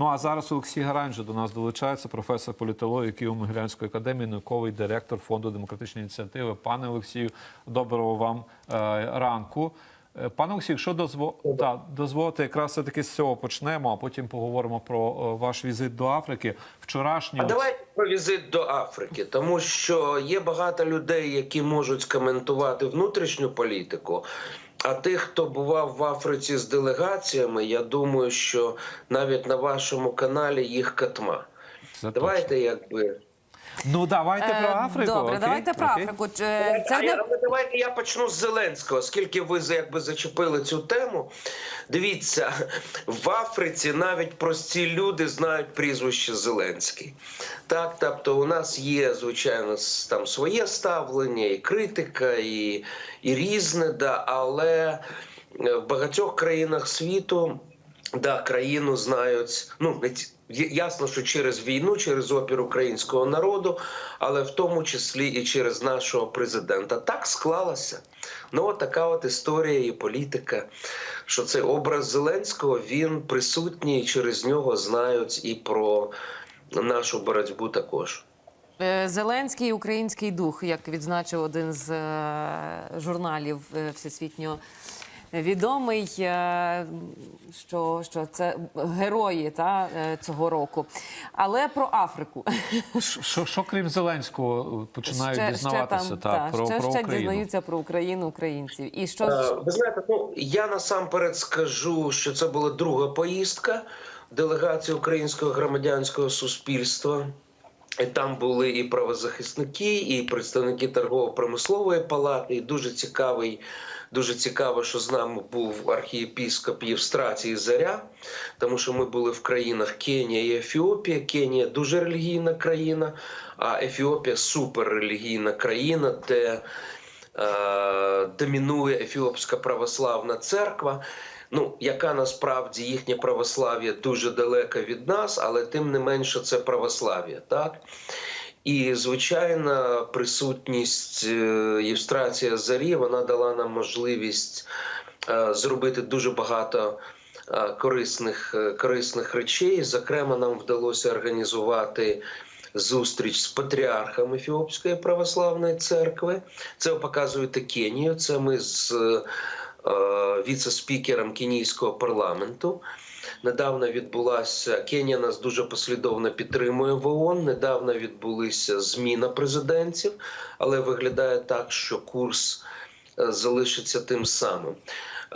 Ну а зараз Олексій Гаранжа до нас долучається, професор політології Києво-Могилянської академії, науковий директор фонду демократичної ініціативи. Пане Олексію, доброго вам е, ранку. Е, Пане Олексію, якщо дозво... да, дозволите, якраз все таки з цього почнемо, а потім поговоримо про е, ваш візит до Африки. Вчорашній А давайте про візит до Африки, тому що є багато людей, які можуть коментувати внутрішню політику. А тих, хто бував в Африці з делегаціями, я думаю, що навіть на вашому каналі їх катма. Це Давайте, якби Ну давайте про Е, Африку. Добре, окей? давайте про окей. Африку. Е, А Це я, не але давайте я почну з Зеленського, оскільки ви якби зачепили цю тему. Дивіться, в Африці навіть прості люди знають прізвище Зеленський. Так, тобто у нас є, звичайно, с- там своє ставлення, і критика, і, і різне, да, але е, в багатьох країнах світу. Да, країну знають. Ну не ті- є- ясно, що через війну, через опір українського народу, але в тому числі і через нашого президента. Так склалося. Ну, от така от історія і політика. Що цей образ Зеленського він присутній, через нього знають і про нашу боротьбу також. е, Зеленський український дух, як відзначив один з е, журналів е, всесвітньо відомий, е, що, що це герої та, е, цього року. Але про Африку. Що, що, крім Зеленського е, починають дізнаватися там, та, та, про, ще, про ще Україну? дізнаються про Україну українців. І що Ви знаєте, ну я насамперед скажу, що це була друга поїздка делегації українського громадянського суспільства. Там були і правозахисники, і представники торгово-промислової палати. І дуже цікавий, дуже цікаво, що з нами був архієпіскоп Євстратій Заря, тому що ми були в країнах Кенія і Ефіопія. Кенія дуже релігійна країна, а Ефіопія суперрелігійна країна, де е, домінує Ефіопська православна церква. Ну, яка насправді їхнє православ'я дуже далеко від нас, але тим не менше це православ'я, так? І звичайна присутність е, Євстрація Зарі вона дала нам можливість е, зробити дуже багато е, корисних, е, корисних речей. Зокрема, нам вдалося організувати зустріч з патріархом Ефіопської православної церкви. Це ви показуєте Кенію. Це ми з е, віце-спікером кенійського парламенту. Недавно відбулася Кенія нас дуже послідовно підтримує в ООН. Недавно відбулися зміна президентів, але виглядає так, що курс е, залишиться тим самим.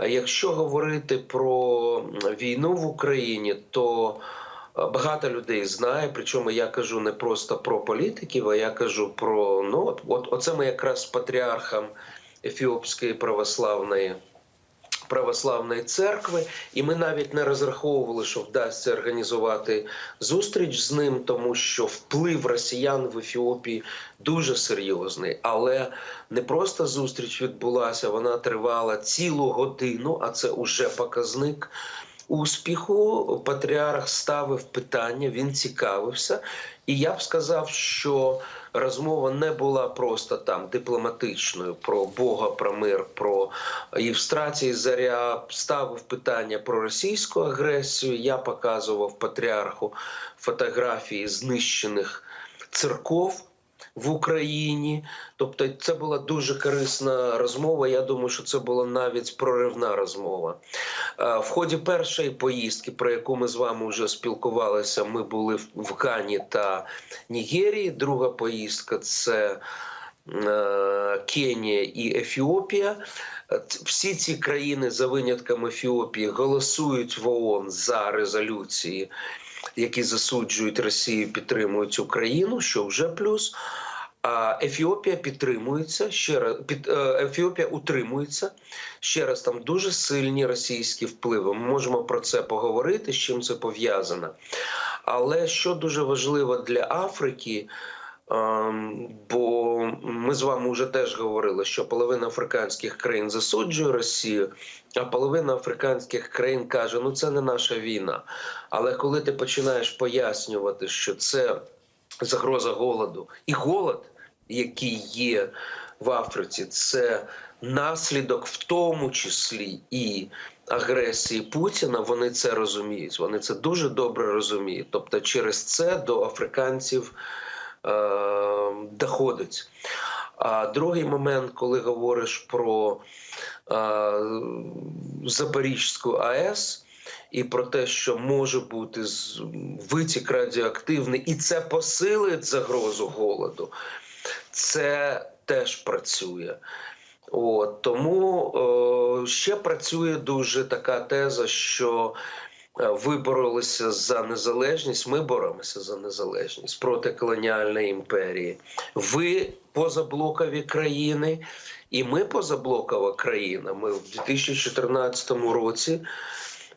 Якщо говорити про війну в Україні, то е, багато людей знає. Причому я кажу не просто про політиків, а я кажу про ну от, от оце ми якраз з патріархом Ефіопської православної православної церкви, і ми навіть не розраховували, що вдасться організувати зустріч з ним, тому що вплив росіян в Ефіопії дуже серйозний. Але не просто зустріч відбулася, вона тривала цілу годину, а це уже показник. Успіху патріарх ставив питання, він цікавився, і я б сказав, що розмова не була просто там дипломатичною про Бога, про мир, про Євстрації Заря ставив питання про російську агресію. Я показував патріарху фотографії знищених церков. В Україні, тобто, це була дуже корисна розмова. Я думаю, що це була навіть проривна розмова. Е, В ході першої поїздки, про яку ми з вами вже спілкувалися, ми були в- Гані та Нігерії. Друга поїздка це е, Кенія і Ефіопія. Е, Всі ці країни, за винятком Ефіопії, голосують в ООН за резолюції, які засуджують Росію, підтримують Україну, що вже плюс. Ефіопія підтримується ще раз. Під е, Ефіопія утримується ще раз. Там дуже сильні російські впливи. Ми можемо про це поговорити, з чим це пов'язано. Але що дуже важливо для Африки, ем, бо ми з вами вже теж говорили, що половина африканських країн засуджує Росію, а половина африканських країн каже: ну це не наша війна. Але коли ти починаєш пояснювати, що це загроза голоду і голод, який є в Африці, це наслідок, в тому числі і агресії Путіна, вони це розуміють. Вони це дуже добре розуміють. Тобто, через це до африканців е, доходить. А другий момент, коли говориш про е, Запорізьку АЕС і про те, що може бути витік радіоактивний, і це посилить загрозу голоду, це теж працює. От, тому е, ще працює дуже така теза, що е, ви боролися за незалежність, ми боремося за незалежність проти колоніальної імперії. Ви позаблокові країни, і ми позаблокова країна. Ми в 2014 році.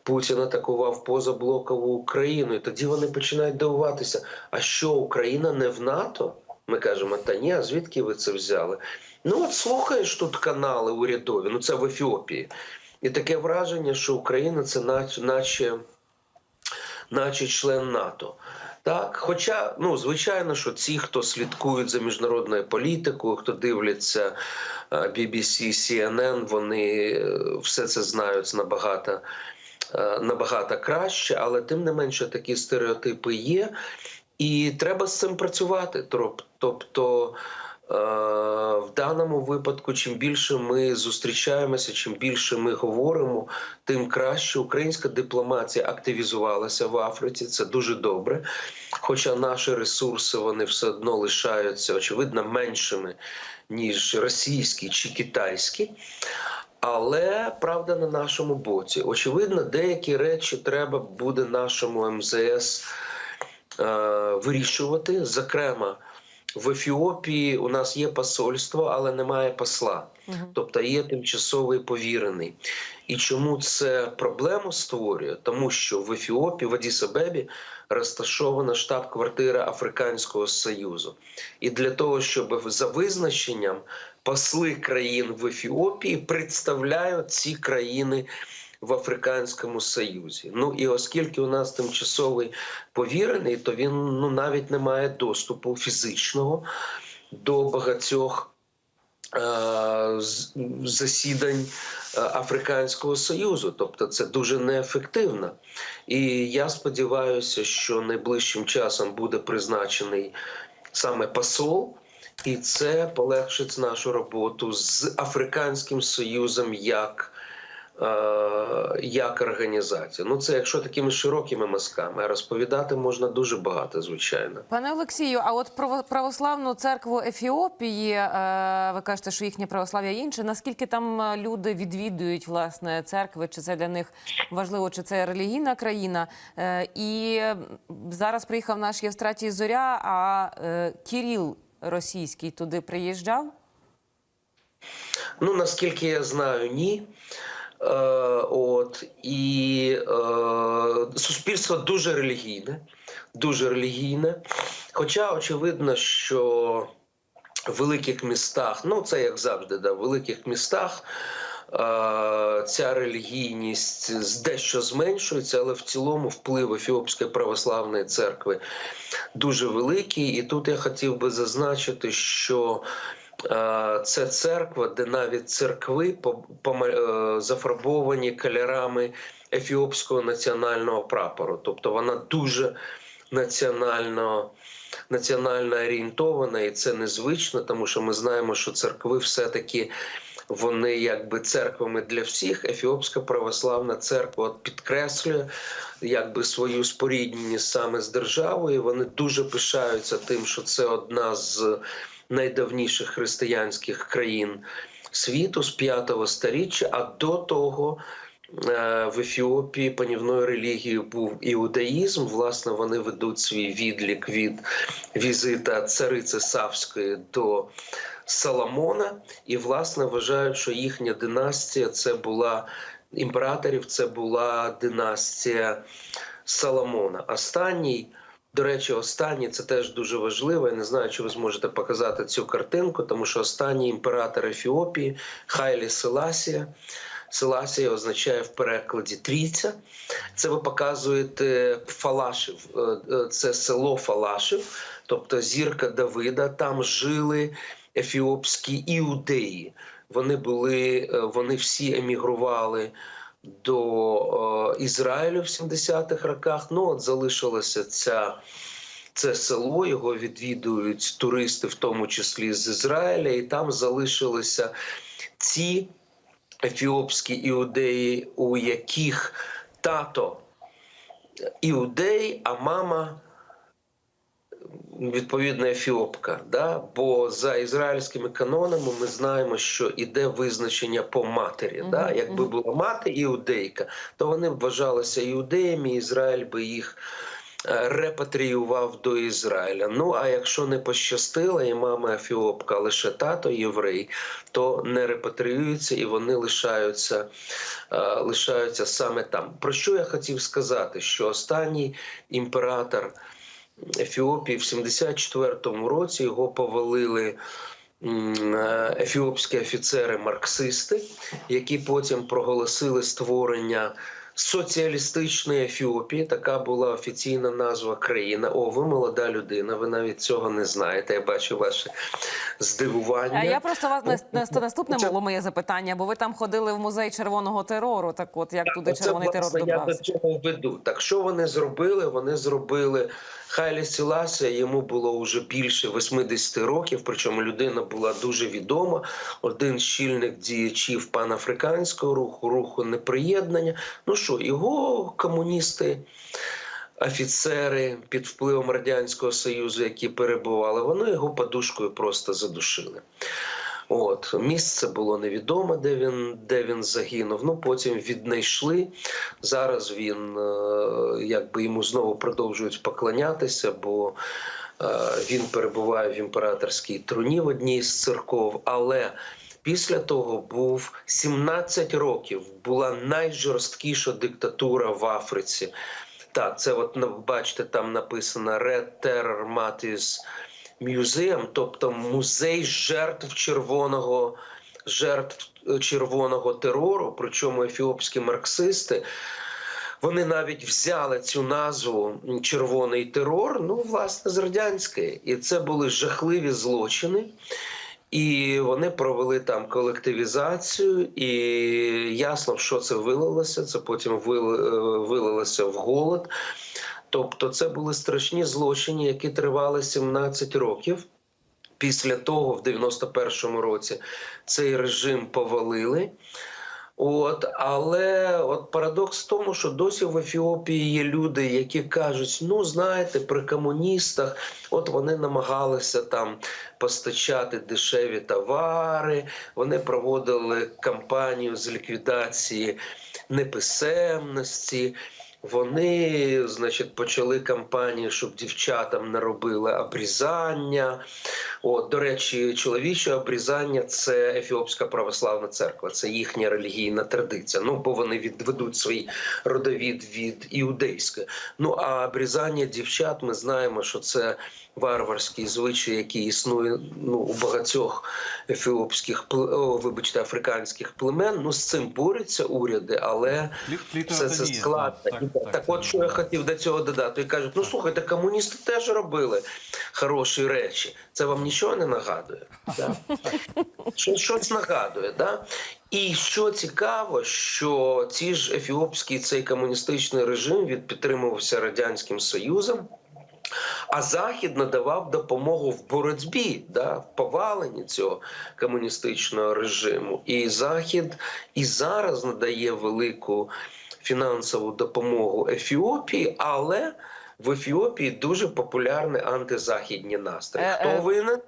Путін атакував позаблокову Україну, і тоді вони починають дивуватися: а що Україна не в НАТО? Ми кажемо, та ні, а звідки ви це взяли? Ну от слухаєш тут канали урядові, ну це в Ефіопії. І таке враження, що Україна це наче, наче, член НАТО. Так, хоча, ну звичайно, що ці, хто слідкують за міжнародною політикою, хто дивляться е, BBC, CNN, вони е, все це знають набагато, е, набагато краще, але тим не менше такі стереотипи є, і треба з цим працювати. Тобто е, в даному випадку, чим більше ми зустрічаємося, чим більше ми говоримо, тим краще українська дипломатія активізувалася в Африці. Це дуже добре. Хоча наші ресурси вони все одно лишаються очевидно меншими ніж російські чи китайські. Але правда на нашому боці. Очевидно, деякі речі треба буде нашому МЗС вирішувати. Зокрема, в Ефіопії у нас є посольство, але немає посла. Тобто є тимчасовий повірений. І чому це проблему створює? Тому що в Ефіопії, в Адіс-Абебі, розташована штаб-квартира Африканського Союзу. І для того, щоб за визначенням посли країн в Ефіопії представляють ці країни в Африканському Союзі. Ну і оскільки у нас тимчасовий повірений, то він ну навіть не має доступу фізичного до багатьох е, засідань е, Африканського Союзу, тобто це дуже неефективно. І я сподіваюся, що найближчим часом буде призначений саме посол, і це полегшить нашу роботу з Африканським Союзом як. Е, Як організація, ну це якщо такими широкими мазками, а розповідати можна дуже багато, звичайно. Пане Олексію, а от про православну церкву Ефіопії, е, ви кажете, що їхнє православ'я інше. Наскільки там е, люди відвідують власне церкви? Чи це для них важливо, чи це релігійна країна? І зараз приїхав наш Євстратій Зоря, а Кіріл російський туди приїжджав? Ну наскільки я знаю, ні. Е, от і е, суспільство дуже релігійне, дуже релігійне. Хоча очевидно, що в великих містах, ну це як завжди, да, в великих містах е, ця релігійність дещо зменшується, але в цілому вплив Ефіопської православної церкви дуже великий. І тут я хотів би зазначити, що це церква, де навіть церкви е, зафарбовані кольорами ефіопського національного прапору. Тобто вона дуже національно. Національно орієнтована, і це незвично, тому що ми знаємо, що церкви все-таки вони якби церквами для всіх. Ефіопська православна церква підкреслює якби свою спорідненість саме з державою. Вони дуже пишаються тим, що це одна з найдавніших християнських країн світу з п'ятого сторіччя. А до того е, в Ефіопії панівною релігією був іудаїзм. Власне, вони ведуть свій відлік від візита цариці Савської до Соломона, і власне вважають, що їхня династія це була імператорів, це була династія Соломона. Останній. До речі, останній це теж дуже важливо. Я не знаю, чи ви зможете показати цю картинку, тому що останній імператор Ефіопії Хайлі Селасія. Селасія означає в перекладі трійця. Це ви показуєте Фалашив. Е, е, Це село Фалашив, тобто зірка Давида. Там жили ефіопські іудеї. Вони були, е, вони всі емігрували до е, Ізраїлю в 70-х роках. Ну от залишилося ця. Це село його відвідують туристи, в тому числі з Ізраїля, і там залишилися ці ефіопські іудеї, у яких тато іудей, а мама відповідно ефіопка. Да? Бо за ізраїльськими канонами ми знаємо, що іде визначення по матері. Мгм, Да? Якби була мати іудейка, то вони б вважалися іудеями, і Ізраїль би їх е, репатріював до Ізраїля. Ну а якщо не пощастило, і мама ефіопка, лише тато єврей, то не репатріюються і вони лишаються, е, лишаються саме там. Про що я хотів сказати? Що останній імператор Ефіопії в 74-му році його повалили. е, Ефіопські офіцери-марксисти, які потім проголосили створення соціалістичної Ефіопії. Така була офіційна назва країни. О, ви молода людина. Ви навіть цього не знаєте. Я бачу ваше здивування. Я просто вас не Ну, наступне це- було моє запитання, бо ви там ходили в музей червоного терору. Так, от як туди Оце, червоний терор власне, Я до добрався? цього веду. Так що вони зробили? Вони зробили Хайлі Сілася, йому було вже більше 80 років, причому людина була дуже відома. Один з щільних діячів панафриканського руху, руху неприєднання. Ну що, його комуністи. Офіцери під впливом радянського союзу, які перебували, вони його подушкою просто задушили. От місце було невідоме, де він де він загинув. Ну потім віднайшли. Зараз він е, якби йому знову продовжують поклонятися, бо е, він перебуває в імператорській труні в одній з церков. Але після того був 17 років. Була найжорсткіша диктатура в Африці. Так, це от бачите, там написано Red Terror Matters Museum, тобто музей жертв червоного жертв е, червоного терору. Причому ефіопські марксисти. Вони навіть взяли цю назву червоний терор, ну власне з радянської, і це були жахливі злочини. І вони провели там колективізацію, і ясно, що це вилилося. Це потім е, вилилося в голод. Тобто, це були страшні злочини, які тривали 17 років. Після того, в 91-му році, цей режим повалили. От, але от парадокс в тому, що досі в Ефіопії є люди, які кажуть: ну знаєте, при комуністах, от вони намагалися там постачати дешеві товари, вони проводили кампанію з ліквідації неписемності. Вони, значить, почали кампанію, щоб дівчатам не робили обрізання. От, до речі, чоловіче обрізання це Ефіопська православна церква, це їхня релігійна традиція. Ну, бо вони відведуть свій родовід від іудейської. Ну а обрізання дівчат, ми знаємо, що це варварський звичай, який існує ну, у багатьох ефіопських о, вибачте, африканських племен. Ну з цим борються уряди, але все це складно. Так, так, так, от що я хотів до цього додати. І кажуть, ну слухайте, комуністи теж робили хороші речі. Це вам нічого не нагадує? Да? Що, щось нагадує, да? І що цікаво, що ці ж ефіопський цей комуністичний режим від підтримувався радянським союзом. А Захід надавав допомогу в боротьбі, да, в поваленні цього комуністичного режиму. І Захід і зараз надає велику фінансову допомогу Ефіопії, але в Ефіопії дуже популярні антизахідні настрої. Е, Хто е. винен?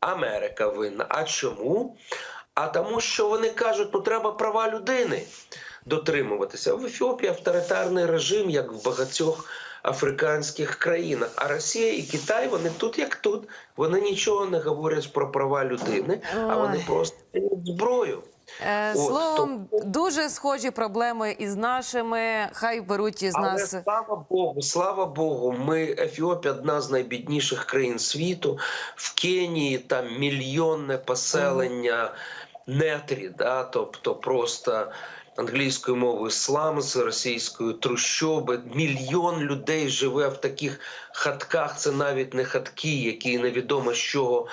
Америка винна. А чому? А тому, що вони кажуть, ну треба права людини дотримуватися. В Ефіопії авторитарний режим, як в багатьох африканських країнах. А Росія і Китай вони тут як тут. Вони нічого не говорять про права людини, а вони просто зброю. Е, От, Словом, дуже схожі проблеми із нашими. Хай беруть із Але нас. слава Богу, слава Богу, ми Ефіопія одна з найбідніших країн світу. В Кенії там мільйонне поселення нетрі, да, тобто просто англійською мовою слам, з російською трущоби. Мільйон людей живе в таких хатках. Це навіть не хатки, які невідомо з чого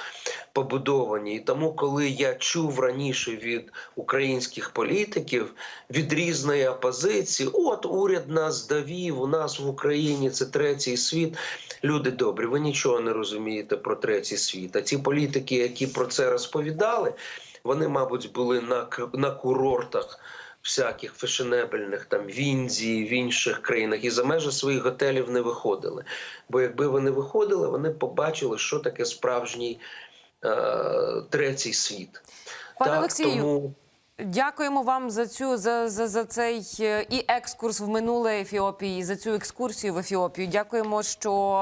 побудовані. І тому, коли я чув раніше від українських політиків від різної опозиції, от уряд нас довів, у нас в Україні це третій світ. Люди добрі, ви нічого не розумієте про третій світ. А ті політики, які про це розповідали, вони, мабуть, були на, на курортах. Всяких фешенебельних там в Індії, в інших країнах і за межі своїх готелів не виходили. Бо якби вони виходили, вони побачили, що таке справжній е, третій світ. Пане так, Олексію, тому Дякуємо вам за цю за, за, за цей е, і екскурс в минуле Ефіопії, за цю екскурсію в Ефіопію. Дякуємо, що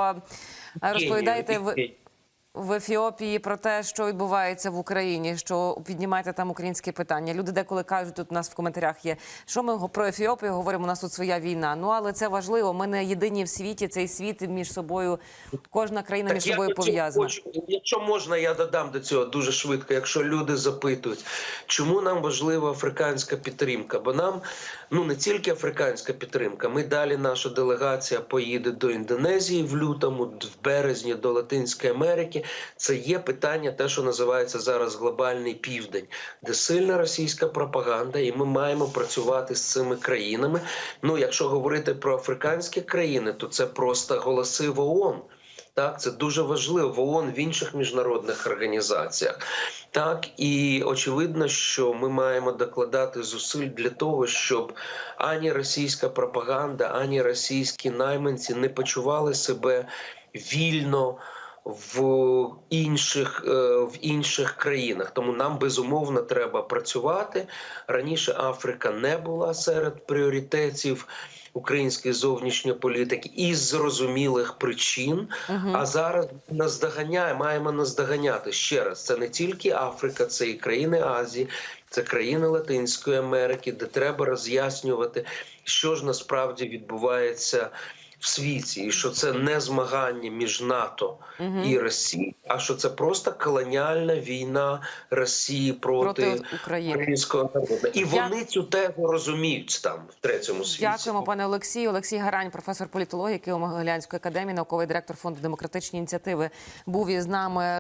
е, розповідаєте в, в Ефіопії про те, що відбувається в Україні, що піднімаєте там українське питання. Люди деколи кажуть, тут у нас в коментарях є, що ми про Ефіопію говоримо. У нас тут своя війна. Ну але це важливо. Ми не єдині в світі. Цей світ між собою, кожна країна між собою пов'язана. Якщо можна, я додам до цього дуже швидко. Якщо люди запитують, чому нам важлива африканська підтримка? Бо нам ну не тільки африканська підтримка. Ми далі наша делегація поїде до Індонезії в лютому, в березні до Латинської Америки. Це є питання, те, що називається зараз глобальний південь, де сильна російська пропаганда, і ми маємо працювати з цими країнами. Ну, якщо говорити про африканські країни, то це просто голоси в ООН. Так, це дуже важливо в ООН в інших міжнародних організаціях. Так і очевидно, що ми маємо докладати зусиль для того, щоб ані російська пропаганда, ані російські найманці не почували себе вільно. В інших е, в інших країнах тому нам безумовно треба працювати раніше. Африка не була серед пріоритетів української зовнішньої політики із зрозумілих причин. А зараз наздоганяє, маємо наздоганяти ще раз. Це не тільки Африка, це і країни Азії, це країни Латинської Америки, де треба роз'яснювати, що ж насправді відбувається. В світі, і що це не змагання між НАТО і Росією, а що це просто колоніальна війна Росії проти, Проти України. українського народу, і Я- вони цю тезу розуміють там в третьому світі. Дякуємо, пане Олексію. Олексій Гарань, професор політології Києво-Могилянської академії, науковий директор фонду демократичні ініціативи, був із нами.